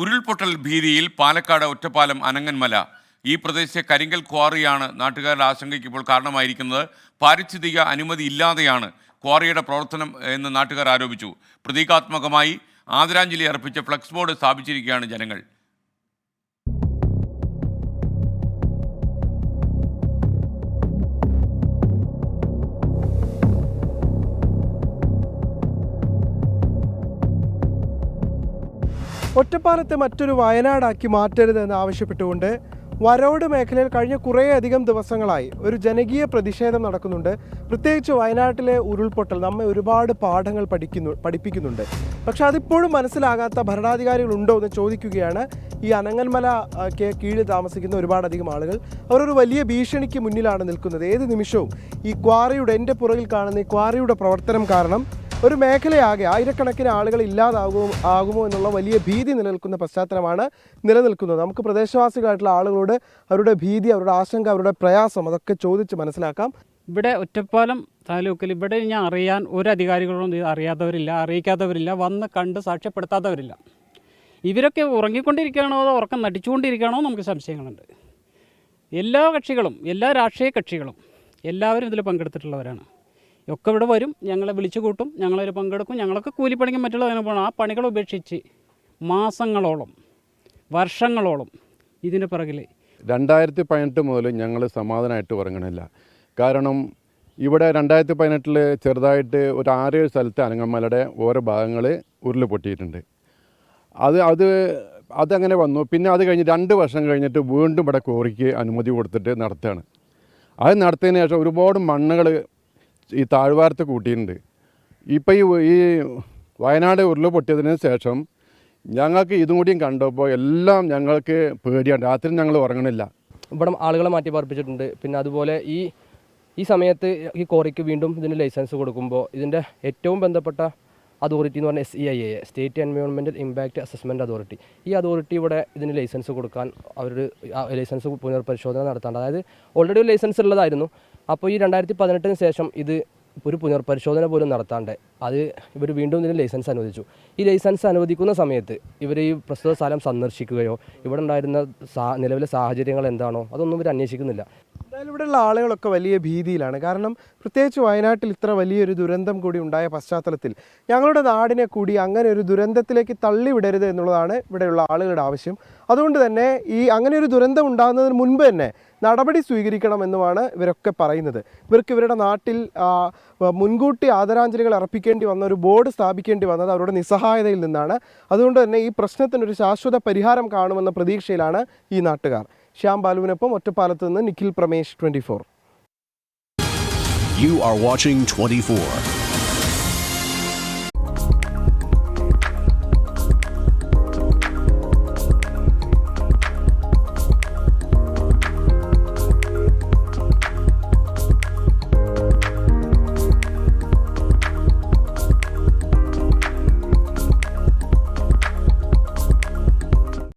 ഉരുൾപൊട്ടൽ ഭീതിയിൽ പാലക്കാട് ഒറ്റപ്പാലം അനങ്ങന്മല ഈ പ്രദേശത്തെ കരിങ്കൽ ക്വാറിയാണ് നാട്ടുകാരുടെ ആശങ്കയ്ക്ക് ഇപ്പോൾ കാരണമായിരിക്കുന്നത്. പാരിസ്ഥിതിക അനുമതി ഇല്ലാതെയാണ് ക്വാറിയുടെ പ്രവർത്തനം എന്ന് നാട്ടുകാർ ആരോപിച്ചു. പ്രതീകാത്മകമായി ആദരാഞ്ജലി അർപ്പിച്ച ഫ്ലക്സ് ബോർഡ് സ്ഥാപിച്ചിരിക്കുകയാണ് ജനങ്ങൾ. ഒറ്റപ്പാലത്തെ മറ്റൊരു വയനാടാക്കി മാറ്റരുതെന്ന് ആവശ്യപ്പെട്ടുകൊണ്ട് വരോട് മേഖലയിൽ കഴിഞ്ഞ കുറേയധികം ദിവസങ്ങളായി ഒരു ജനകീയ പ്രതിഷേധം നടക്കുന്നുണ്ട്. പ്രത്യേകിച്ച് വയനാട്ടിലെ ഉരുൾപൊട്ടൽ നമ്മെ ഒരുപാട് പാഠങ്ങൾ പഠിക്കുന്നു പഠിപ്പിക്കുന്നുണ്ട്. പക്ഷെ അതിപ്പോഴും മനസ്സിലാകാത്ത ഭരണാധികാരികൾ ഉണ്ടോ എന്ന് ചോദിക്കുകയാണ്. ഈ അനങ്ങന്മല കീഴിൽ താമസിക്കുന്ന ഒരുപാടധികം ആളുകൾ. അവരൊരു വലിയ ഭീഷണിക്ക് മുന്നിലാണ് നിൽക്കുന്നത്. ഏത് നിമിഷവും ഈ ക്വാറിയുടെ എന്റെ പുറകിൽ കാണുന്ന ഈ ക്വാറിയുടെ പ്രവർത്തനം കാരണം ഒരു മേഖലയാകെ ആയിരക്കണക്കിന് ആളുകൾ ഇല്ലാതാകുമോ ആകുമോ എന്നുള്ള വലിയ ഭീതി നിലനിൽക്കുന്ന പശ്ചാത്തലമാണ് നിലനിൽക്കുന്നത്. നമുക്ക് പ്രദേശവാസികളായിട്ടുള്ള ആളുകളോട് അവരുടെ ഭീതി അവരുടെ ആശങ്ക അവരുടെ പ്രയാസം അതൊക്കെ ചോദിച്ച് മനസ്സിലാക്കാം. ഇവിടെ ഒറ്റപ്പാലം താലൂക്കിൽ ഇവിടെ ഞാൻ അറിയാൻ ഒരു അധികാരികളൊന്നും അറിയാത്തവരില്ല അറിയിക്കാത്തവരില്ല വന്ന് കണ്ട് സാക്ഷ്യപ്പെടുത്താത്തവരില്ല. ഇവരൊക്കെ ഉറങ്ങിക്കൊണ്ടിരിക്കുകയാണോ അതോ ഉറക്കം നടിച്ചുകൊണ്ടിരിക്കുകയാണോ നമുക്ക് സംശയങ്ങളുണ്ട്. എല്ലാ കക്ഷികളും എല്ലാ രാഷ്ട്രീയ കക്ഷികളും എല്ലാവരും ഇതിൽ പങ്കെടുത്തിട്ടുള്ളവരാണ്. ഒക്കെ ഇവിടെ വരും ഞങ്ങളെ വിളിച്ചു കൂട്ടും ഞങ്ങളതിൽ പങ്കെടുക്കും. ഞങ്ങളൊക്കെ കൂലിപ്പണിക്കും മറ്റുള്ള അതിന് പോകണം ആ പണികൾ ഉപേക്ഷിച്ച് മാസങ്ങളോളം വർഷങ്ങളോളം ഇതിന്റെ പിറകിൽ രണ്ടായിരത്തി പതിനെട്ട് മുതൽ ഞങ്ങൾ സമാധാനമായിട്ട് ഉറങ്ങണില്ല. കാരണം ഇവിടെ രണ്ടായിരത്തി പതിനെട്ടിൽ ചെറുതായിട്ട് ഒരു ആറേഴ് സ്ഥലത്ത് അനങ്ങന്മാരുടെ ഓരോ ഭാഗങ്ങൾ ഉരുൾ പൊട്ടിയിട്ടുണ്ട്. അത് അത് അതങ്ങനെ വന്നു. പിന്നെ അത് കഴിഞ്ഞ് രണ്ട് വർഷം കഴിഞ്ഞിട്ട് വീണ്ടും ഇവിടെ കോറിക്ക് അനുമതി കൊടുത്തിട്ട് നടത്തുകയാണ് അത് നടത്തിയതിന് ശേഷം ഒരുപാട് മണ്ണുകൾ ഈ താഴ്വാരത്ത് കൂട്ടിയിട്ടുണ്ട്. ഇപ്പോൾ ഈ ഈ വയനാട് ഉരുൾ പൊട്ടിയതിന് ശേഷം ഞങ്ങൾക്ക് ഇതും കൂടിയും കണ്ടപ്പോൾ എല്ലാം ഞങ്ങൾക്ക് പേടിയാണ്. രാത്രി ഞങ്ങൾ ഉറങ്ങണില്ല. ഇവിടെ ആളുകളെ മാറ്റി പാർപ്പിച്ചിട്ടുണ്ട്. പിന്നെ അതുപോലെ ഈ ഈ സമയത്ത് ഈ കോറിക്ക് വീണ്ടും ഇതിന് ലൈസൻസ് കൊടുക്കുമ്പോൾ ഇതിന്റെ ഏറ്റവും ബന്ധപ്പെട്ട അതോറിറ്റി എന്ന് പറഞ്ഞാൽ S E I A state എൻവയോൺമെന്റൽ impact assessment authority ഈ അതോറിറ്റി ഇവിടെ ഇതിന് ലൈസൻസ് കൊടുക്കാൻ അവർ ലൈസൻസ് പുനർപരിശോധന നടത്താണ്ട് അതായത് ഓൾറെഡി ഒരു ലൈസൻസ് ഉള്ളതായിരുന്നു. അപ്പോൾ ഈ രണ്ടായിരത്തി പതിനെട്ടിന് ശേഷം ഇത് ഒരു പുനർപരിശോധന പോലും നടത്താണ്ട് അത് ഇവർ വീണ്ടും ഇതിന് ലൈസൻസ് അനുവദിച്ചു. ഈ ലൈസൻസ് അനുവദിക്കുന്ന സമയത്ത് ഇവർ ഈ പ്രസ്തുത സ്ഥലം സന്ദർശിക്കുകയോ ഇവിടെ ഉണ്ടായിരുന്ന നിലവിലെ സാഹചര്യങ്ങൾ എന്താണോ അതൊന്നും ഇവർ അന്വേഷിക്കുന്നില്ല. എന്തായാലും ഇവിടെയുള്ള ആളുകളൊക്കെ വലിയ ഭീതിയിലാണ്. കാരണം പ്രത്യേകിച്ച് വയനാട്ടിൽ ഇത്ര വലിയൊരു ദുരന്തം കൂടി ഉണ്ടായ പശ്ചാത്തലത്തിൽ ഞങ്ങളുടെ നാടിനെ കൂടി അങ്ങനെ ഒരു ദുരന്തത്തിലേക്ക് തള്ളിവിടരുത് എന്നുള്ളതാണ് ഇവിടെയുള്ള ആളുകളുടെ ആവശ്യം. അതുകൊണ്ട് തന്നെ ഈ അങ്ങനെ ഒരു ദുരന്തം ഉണ്ടാകുന്നതിന് മുൻപ് തന്നെ നടപടി സ്വീകരിക്കണമെന്നുമാണ് ഇവരൊക്കെ പറയുന്നത്. ഇവർക്ക് ഇവരുടെ നാട്ടിൽ മുൻകൂട്ടി ആദരാഞ്ജലികൾ അർപ്പിക്കേണ്ടി വന്ന ഒരു ബോർഡ് സ്ഥാപിക്കേണ്ടി വന്നത് അവരുടെ നിസ്സഹായതയിൽ നിന്നാണ്. അതുകൊണ്ട് തന്നെ ഈ പ്രശ്നത്തിനൊരു ശാശ്വത പരിഹാരം കാണുമെന്ന പ്രതീക്ഷയിലാണ് ഈ നാട്ടുകാർ. ശ്യാം ബാലുവിനൊപ്പം ഒറ്റപ്പാലത്ത് നിന്ന് നിഖിൽ പ്രമേഷ് ട്വന്റി ആർ are watching 24.